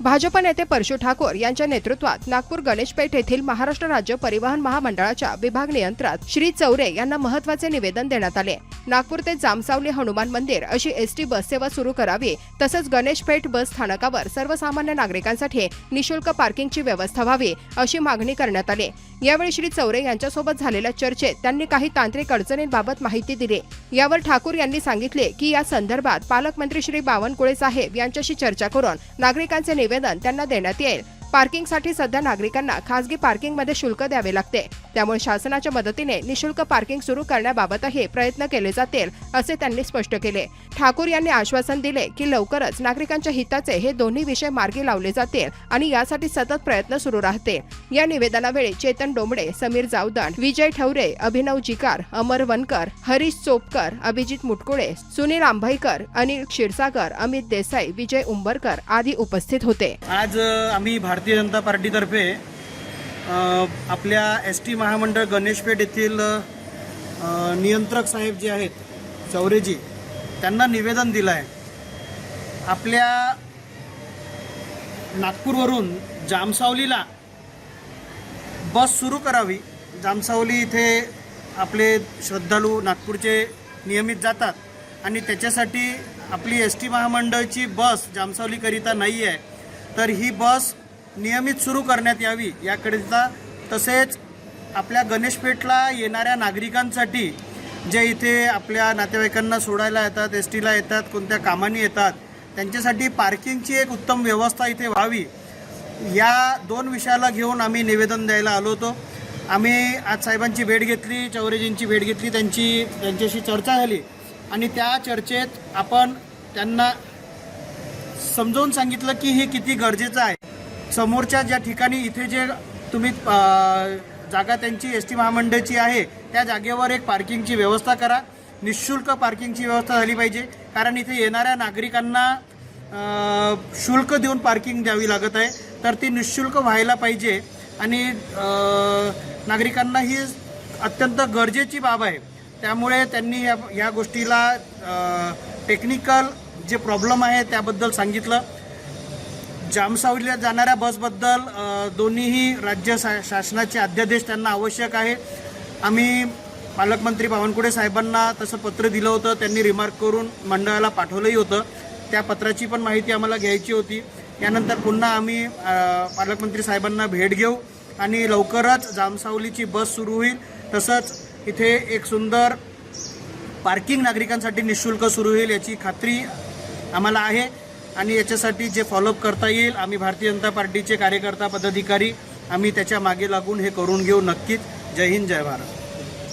भाजप नेते परशु ठाकूर यांच्या नेतृत्वात नागपूर गणेशपेठ येथील महाराष्ट्र राज्य परिवहन महामंडळाच्या विभाग नियंत्रक श्री चौरे यांना महत्त्वाचे निवेदन देण्यात आले. नागपूर ते जामसावली हनुमान मंदिर अशी एसटी बस सेवा सुरू करावी तसंच गणेशपेठ बस स्थानकावर सर्वसामान्य नागरिकांसाठी निशुल्क पार्किंगची व्यवस्था व्हावी अशी मागणी करण्यात आली. यावेळी श्री चौरे यांच्यासोबत झालेल्या चर्चेत त्यांनी काही तांत्रिक अडचणींबाबत माहिती दिली. यावर ठाकूर यांनी सांगितले की या संदर्भात पालकमंत्री श्री बावनकुळे साहेब यांच्याशी चर्चा करून नागरिकांचे निवेदन त्यांना देण्यात येईल. पार्किंगसाठी सध्या नागरिकांना खासगी पार्किंगमध्ये शुल्क द्यावे लागते. त्यामुळे शासनाच्या मदतीने निशुल्क पार्किंग सुरू करण्याबाबतही प्रयत्न केले जातील असे त्यांनी स्पष्ट केले. ठाकूर यांनी आश्वासन दिले की लवकरच नागरिकांच्या हिताचे हे दोन्ही विषय मार्गी लावले जातील आणि यासाठी सतत प्रयत्न सुरू राहतील. या निवेदनावेळी चेतन डोंबडे समीर जावदान विजय ठवरे अभिनव जिकार अमर वनकर हरीश चोपकर अभिजित मुटकुळे सुनील आंभाईकर अनिल क्षीरसागर अमित देसाई विजय उंबरकर आदी उपस्थित होते. आज आम्ही भारतीय जनता पार्टीतर्फे आपल्या एस टी महामंडळ गणेशपेठ येथील नियंत्रक साहेब जे आहेत चौरेजी त्यांना निवेदन दिलं आहे आपल्या नागपूरवरून जामसावलीला बस सुरू करावी. जामसावली इथे आपले श्रद्धाळू नागपूरचे नियमित जातात आणि त्याच्यासाठी आपली एस टी महामंडळची बस जामसावलीकरिता नाही आहे तर ही बस नियमित सुरू करण्यात यावी याकरिता तसेच आपल्या गणेशपेठला येणाऱ्या नागरिकांसाठी जे इथे आपल्या नातेवाईकांना सोडायला येतात एस टीला येतात कोणत्या कामाने येतात त्यांच्यासाठी पार्किंगची एक उत्तम व्यवस्था इथे व्हावी. या दोन विषयाला घेऊन आम्ही निवेदन द्यायला आलो होतो. आम्ही आज साहेबांची भेट घेतली चौरेजींची भेट घेतली त्यांची त्यांच्याशी चर्चा झाली. आणि त्या चर्चेत आपण त्यांना समजावून सांगितलं की हे किती गरजेचं आहे. समोरच्या ज्या ठिकाणी इथे जे तुम्ही जागा त्यांची एस टी महामंडळाची आहे त्या जागेवर एक पार्किंगची व्यवस्था करा. निशुल्क पार्किंगची व्यवस्था झाली पाहिजे. कारण इथे येणाऱ्या नागरिकांना शुल्क देऊन पार्किंग द्यावी लागत आहे. तर ती निशुल्क व्हायला पाहिजे. आणि नागरिकांना ही अत्यंत गरजेची बाब आहे. त्यामुळे त्यांनी या ह्या गोष्टीला टेक्निकल जे प्रॉब्लेम आहे त्याबद्दल सांगितलं. जामसावलीला जाणाऱ्या बसबद्दल दोन्हीही राज्य शा शासनाचे अध्यादेश त्यांना आवश्यक आहे. आम्ही पालकमंत्री बावनकुळे साहेबांना तसं पत्र दिलं होतं. त्यांनी रिमार्क करून मंडळाला पाठवलंही होतं. त्या पत्राची पण माहिती आम्हाला घ्यायची होती. यानंतर पुन्हा आम्ही पालकमंत्री साहेबांना भेट घेऊ आणि लवकरच जामसावलीची बस सुरू होईल. तसंच इथे एक सुंदर पार्किंग नागरिकांसाठी निशुल्क सुरू होईल याची खात्री आम्हाला आहे. आणि याच्यासाठी जे फॉलोअप करता येईल आम्ही भारतीय जनता पार्टीचे कार्यकर्ता पदाधिकारी आम्ही त्याच्यामागे लागून हे करून घेऊ नक्कीच. जय हिंद जय भारत.